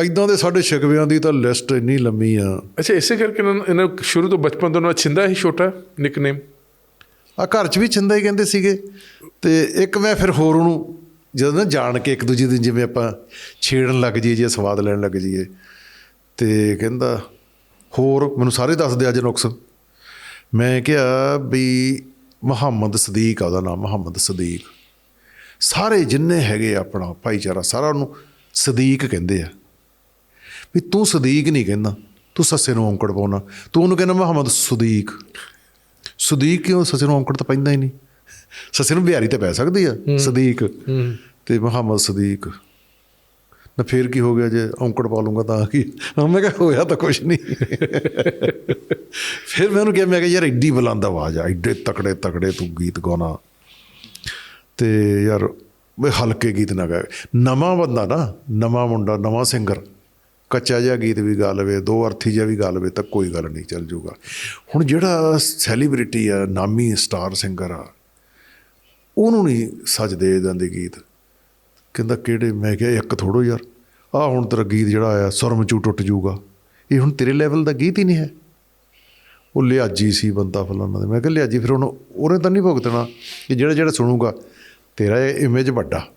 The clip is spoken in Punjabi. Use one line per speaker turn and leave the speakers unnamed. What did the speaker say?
ਇਦਾਂ ਦੇ ਸਾਡੇ ਸ਼ਿਕਵਿਆਂ ਦੀ ਤਾਂ ਲਿਸਟ ਇੰਨੀ ਲੰਮੀ ਆ।
ਅੱਛਾ ਇਸੇ ਕਰਕੇ ਇਹਨਾਂ ਨੂੰ- ਸ਼ੁਰੂ ਤੋਂ ਬਚਪਨ ਤੋਂ ਨਾ ਛਿੰਦਾ ਹੀ ਛੋਟਾ ਨਿਕਨੇਮ?
ਆ ਘਰ 'ਚ ਵੀ ਚੰਦਾ ਹੀ ਕਹਿੰਦੇ ਸੀਗੇ। ਤੇ ਇੱਕ ਮੈਂ ਫਿਰ ਹੋਰ ਉਹਨੂੰ ਜਦੋਂ ਨਾ ਜਾਣ ਕੇ ਇੱਕ ਦੂਜੇ ਦੀ ਜਿਵੇਂ ਆਪਾਂ ਛੇੜਨ ਲੱਗ ਜਾਈਏ ਜੇ ਸਵਾਦ ਲੈਣ ਲੱਗ ਜਾਈਏ ਤੇ ਕਹਿੰਦਾ ਹੋਰ ਮੈਨੂੰ ਸਾਰੇ ਦੱਸਦੇ ਅੱਜ ਨੁਕਸ। ਮੈਂ ਕਿਹਾ ਵੀ ਮੁਹੰਮਦ ਸਦੀਕ ਆ ਉਹਦਾ ਨਾਮ ਮੁਹੰਮਦ ਸਦੀਕ। ਸਾਰੇ ਜਿੰਨੇ ਹੈਗੇ ਆਪਣਾ ਭਾਈਚਾਰਾ ਸਾਰਾ ਉਹਨੂੰ ਸਦੀਕ ਕਹਿੰਦੇ ਆ। ਵੀ ਤੂੰ ਸਦੀਕ ਨਹੀਂ ਕਹਿੰਦਾ ਤੂੰ ਸੱਸੇ ਨੂੰ ਔਂਕੜ ਪਾਉਣਾ। ਤੂੰ ਉਹਨੂੰ ਕਹਿੰਦਾ ਮੁਹੰਮਦ ਸਦੀਕ। ਸਦੀਕ ਕਿਉਂ? ਸੱਸੇ ਨੂੰ ਔਂਕੜ ਤਾਂ ਪੈਂਦਾ ਹੀ ਨਹੀਂ। ਸੱਸੇ ਨੂੰ ਬਿਹਾਰੀ ਤਾਂ ਪੈ ਸਕਦੀ ਆ ਸਦੀਕ। ਤੇ ਮੁਹੰਮਦ ਸਦੀਕ। ਨਾ ਫੇਰ ਕੀ ਹੋ ਗਿਆ ਜੇ ਔਂਕੜ ਪਾ ਲੂੰਗਾ ਤਾਂ ਕੀ? ਮੈਂ ਕਿਹਾ ਹੋਇਆ ਤਾਂ ਕੁਝ ਨਹੀਂ। ਫਿਰ ਮੈਂ ਉਹਨੂੰ ਕਿਹਾ ਮੈਂ ਕਿਹਾ ਯਾਰ ਐਡੀ ਬੁਲੰਦ ਆਵਾਜ਼ ਆ ਐਡੇ ਤਕੜੇ ਤਕੜੇ ਤੂੰ ਗੀਤ ਗਾਉਣਾ। ਤੇ ਯਾਰ ਵੀ ਹਲਕੇ ਗੀਤ ਨਾ ਗਾਏ ਨਵਾਂ ਬੰਦਾ ਨਾ ਨਵਾਂ ਮੁੰਡਾ ਨਵਾਂ ਸਿੰਗਰ। ਕੱਚਾ ਜਿਹਾ ਗੀਤ ਵੀ ਗਾ ਲਵੇ ਦੋ ਅਰਥੀ ਜਿਹਾ ਵੀ ਗਾ ਲਵੇ ਤਾਂ ਕੋਈ ਗੱਲ ਨਹੀਂ, ਚੱਲ ਜੂਗਾ। ਹੁਣ ਜਿਹੜਾ ਸੈਲੀਬ੍ਰਿਟੀ ਆ, ਨਾਮੀ ਸਟਾਰ ਸਿੰਗਰ ਆ, ਉਹਨੂੰ ਨਹੀਂ ਸਜਦੇ ਇਦਾਂ ਦੇ ਗੀਤ। ਕਹਿੰਦਾ ਕਿਹੜੇ? ਮੈਂ ਕਿਹਾ ਇੱਕ ਥੋੜੋ ਯਾਰ। ਆ ਹੁਣ ਤੇਰਾ ਗੀਤ ਜਿਹੜਾ ਆਇਆ, ਸੁਰਮ ਚੂ ਟੁੱਟ ਜੂਗਾ। ਇਹ ਹੁਣ ਤੇਰੇ ਲੈਵਲ ਦਾ ਗੀਤ ਹੀ ਨਹੀਂ ਹੈ। ਉਹ ਲਿਆਜੀ ਸੀ ਬੰਦਾ ਫਲਾਣਾ ਦੇ। ਮੈਂ ਕਿਹਾ ਲਿਆਜੀ, ਫਿਰ ਉਹਨੂੰ ਉਹਨੇ ਤਾਂ ਨਹੀਂ ਭੁਗਤਣਾ। ਕਿ ਜਿਹੜਾ ਜਿਹੜਾ ਸੁਣੂਗਾ, ਤੇਰਾ ਇਹ ਇਮੇਜ ਵੱਡਾ।